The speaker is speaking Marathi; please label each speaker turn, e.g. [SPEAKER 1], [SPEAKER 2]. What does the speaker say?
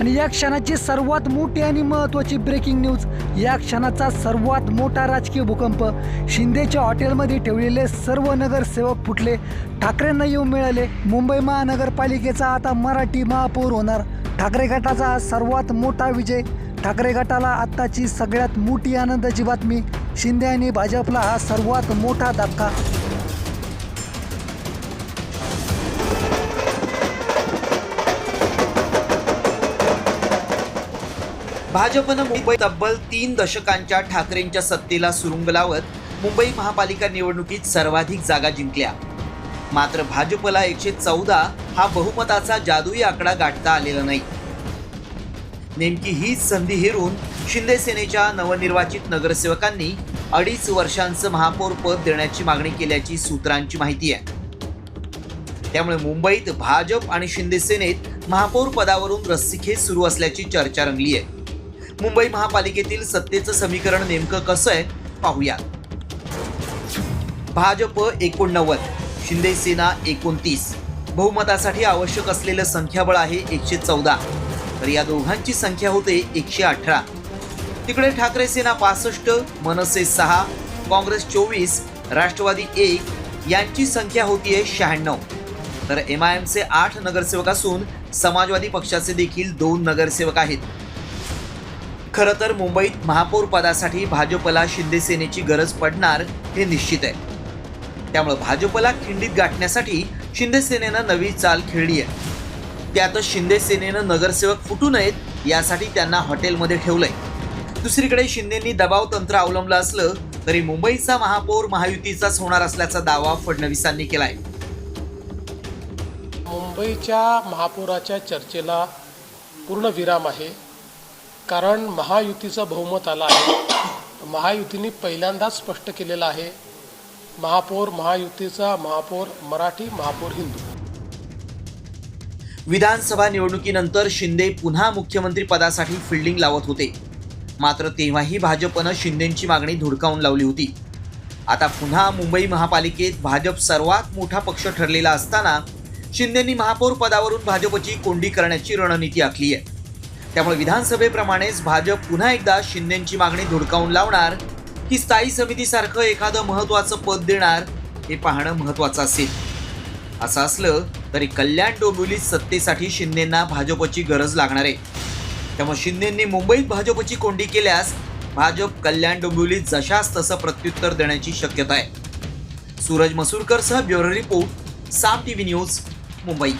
[SPEAKER 1] आणि या क्षणाची सर्वात मोठी आणि महत्त्वाची ब्रेकिंग न्यूज या क्षणाचा सर्वात मोठा राजकीय भूकंप. शिंदेच्या हॉटेलमध्ये ठेवलेले सर्व नगरसेवक फुटले. ठाकरेंना येऊन मिळाले. मुंबई महानगरपालिकेचा आता मराठी महापौर होणार. ठाकरे गटाचा सर्वात मोठा विजय. ठाकरे गटाला आत्ताची सगळ्यात मोठी आनंदाची बातमी. शिंदे आणि भाजपला हा सर्वात मोठा धक्का.
[SPEAKER 2] भाजपनं मुंबई तब्बल तीन दशकांच्या ठाकरेंच्या सत्तेला सुरुंग लावत मुंबई महापालिका निवडणुकीत सर्वाधिक जागा जिंकल्या. मात्र भाजपला एकशे चौदा हा बहुमताचा जादुई आकडा गाठता आलेला नाही. नेमकी हीच संधी हेरून शिंदे सेनेच्या नवनिर्वाचित नगरसेवकांनी अडीच वर्षांचं महापौर पद देण्याची मागणी केल्याची सूत्रांची माहिती आहे. त्यामुळे मुंबईत भाजप आणि शिंदे सेनेत महापौर पदावरून रस्सीखेच सुरू असल्याची चर्चा रंगली आहे मुंबई महापालिकेतील सत्तेचं समीकरण नेमकं कसं आहे पाहूया. भाजप एकोणनव्वद शिंदे सेना एकोणतीस. बहुमतासाठी आवश्यक असलेलं संख्याबळ आहे एकशे चौदा. तर या दोघांची संख्या होते एकशे अठरा. तिकडे ठाकरे सेना पासष्ट मनसे सहा काँग्रेस चोवीस राष्ट्रवादी एक यांची संख्या होतीये शहाण्णव. तर एम आय एमचे आठ नगरसेवक असून समाजवादी पक्षाचे देखील दोन नगरसेवक आहेत. खरं तर मुंबईत महापौर पदासाठी भाजपला शिंदेसेनेची गरज पडणार हे निश्चित आहे. त्यामुळे भाजपला खिंडीत गाठण्यासाठी शिंदेसेनेनं नवी चाल खेळली आहे. त्यातच शिंदेसेनेनं नगरसेवक फुटू नयेत यासाठी त्यांना हॉटेलमध्ये ठेवलंय. दुसरीकडे शिंदेंनी दबाव तंत्र अवलंबलं असलं तरी मुंबईचा महापौर महायुतीचाच होणार असल्याचा दावा फडणवीसांनी केलाय.
[SPEAKER 3] मुंबईच्या महापौराच्या चर्चेला पूर्ण विराम आहे. कारण महायुतीचं बहुमत आलं आहे. महायुतीने पहिल्यांदाच स्पष्ट केलेलं आहे महापौर महायुतीचा महापौर मराठी महापौर हिंदू.
[SPEAKER 2] विधानसभा निवडणुकीनंतर शिंदे पुन्हा मुख्यमंत्री पदासाठी फिल्डिंग लावत होते. मात्र तेव्हाही भाजपनं शिंदेंची मागणी धुडकावून लावली होती. आता पुन्हा मुंबई महापालिकेत भाजप सर्वात मोठा पक्ष ठरलेला असताना शिंदेंनी महापौर पदावरून भाजपची कोंडी करण्याची रणनीती आखली आहे. त्यामुळे विधानसभेप्रमाणेच भाजप पुन्हा एकदा शिंदेंची मागणी धुडकावून लावणार की स्थायी समितीसारखं एखादं महत्त्वाचं पद देणार हे पाहणं महत्त्वाचं असेल. असं असलं तरी कल्याण डोंबिवलीत सत्तेसाठी शिंदेंना भाजपची गरज लागणार आहे. त्यामुळे शिंदेंनी मुंबईत भाजपची कोंडी केल्यास भाजप कल्याण डोंबिवलीत जशास तसं प्रत्युत्तर देण्याची शक्यता आहे. Suraj मसूरकरसह bureau report Saam TV news Mumbai.